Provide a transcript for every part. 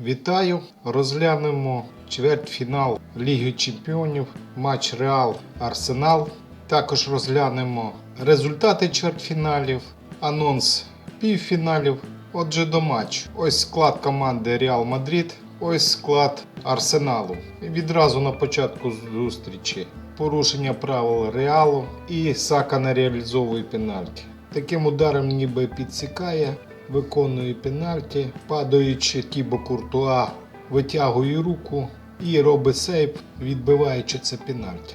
Вітаю! Розглянемо чвертьфінал Ліги Чемпіонів, матч Реал Арсенал. Також розглянемо результати чвертьфіналів, анонс півфіналів. Отже, до матчу. Ось склад команди Реал Мадрид, ось склад Арсеналу. Відразу на початку зустрічі порушення правил Реалу і Сака не реалізовує пенальті. Таким ударом ніби підсікає, виконує пенальті, падаючи Тібо Куртуа, витягує руку і робить сейв, відбиваючи це пенальті.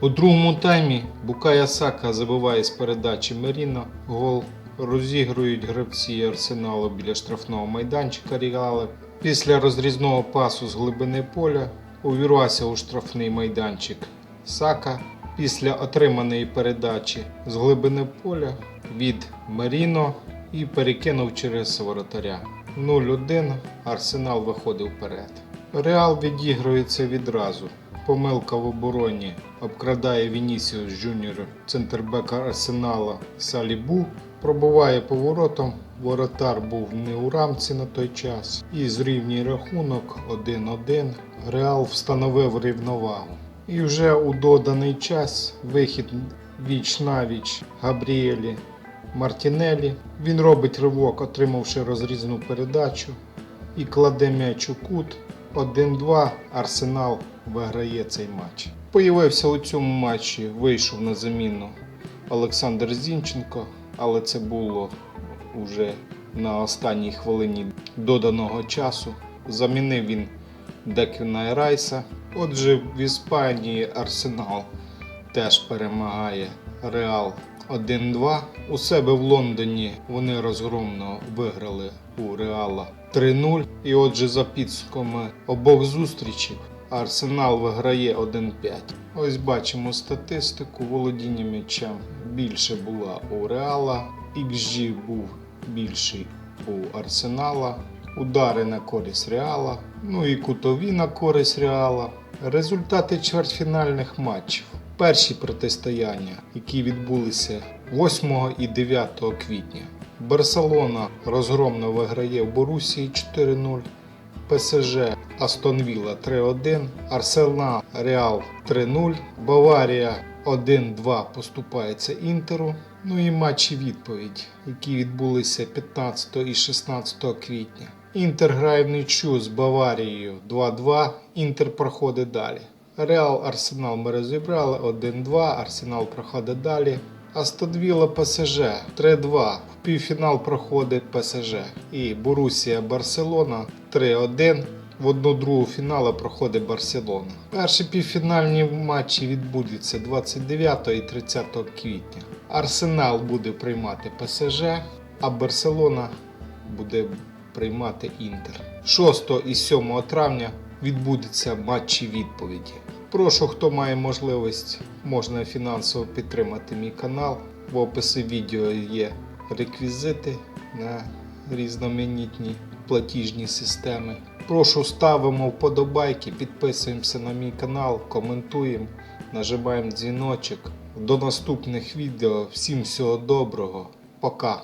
У другому таймі Букая Сака забиває з передачі Меріно гол. Розігрують гравці Арсеналу біля штрафного майданчика Ріали. Після розрізного пасу з глибини поля увірвався у штрафний майданчик Сака. Після отриманої передачі з глибини поля від Маріно і перекинув через воротаря. 0-1 Арсенал виходив вперед. Реал відігрується відразу. Помилка в обороні обкрадає Вінісіус Джуніор центрбека Арсенала Салібу. Пробуває поворотом. Воротар був не у рамці на той час. І зрівнює рахунок 1-1. Реал встановив рівновагу. І вже у доданий час вихід віч навіч Габріелі Мартінелі. Він робить ривок, отримавши розрізну передачу і кладе м'яч у кут. 1-2 Арсенал виграє цей матч. Появився у цьому матчі, вийшов на заміну Олександр Зінченко, але це було вже на останній хвилині доданого часу. Замінив він Деквіна і Райса. Отже, в Іспанії Арсенал теж перемагає Реал 1-2. У себе в Лондоні вони розгромно виграли у Реала 3-0. І отже, за підсумками обох зустрічей Арсенал виграє 1-5. Ось бачимо статистику. Володіння м'ячем більше була у Реала. XG був більший у Арсенала. Удари на користь Реала. Ну і кутові на користь Реала. Результати чвертьфінальних матчів. Перші протистояння, які відбулися 8 і 9 квітня. Барселона розгромно виграє в Борусії 4-0. ПСЖ Астон Вілла 3-1, Арсенал Реал 3-0, Баварія 1-2 поступається Інтеру. Ну і матчі відповідь, які відбулися 15 і 16 квітня. Інтер грає в нічю з Баварією 2-2. Інтер проходить далі. Реал Арсенал ми розібрали 1-2. Арсенал проходить далі. Астон Вілла ПСЖ 3-2. В півфінал проходить ПСЖ. І Борусія Барселона 3-1. В одну другу фіналу проходить Барселона. Перші півфінальні матчі відбудуться 29 і 30 квітня. Арсенал буде приймати ПСЖ, а Барселона буде приймати Інтер. 6 і 7 травня відбудуться матчі відповіді. Прошу, хто має можливість, можна фінансово підтримати мій канал. В описі відео є реквізити на різноманітні платіжні системи. Прошу ставимо вподобайки, підписуємося на мій канал, коментуємо, нажимаємо дзвіночок. До наступних відео. Всім всього доброго. Пока.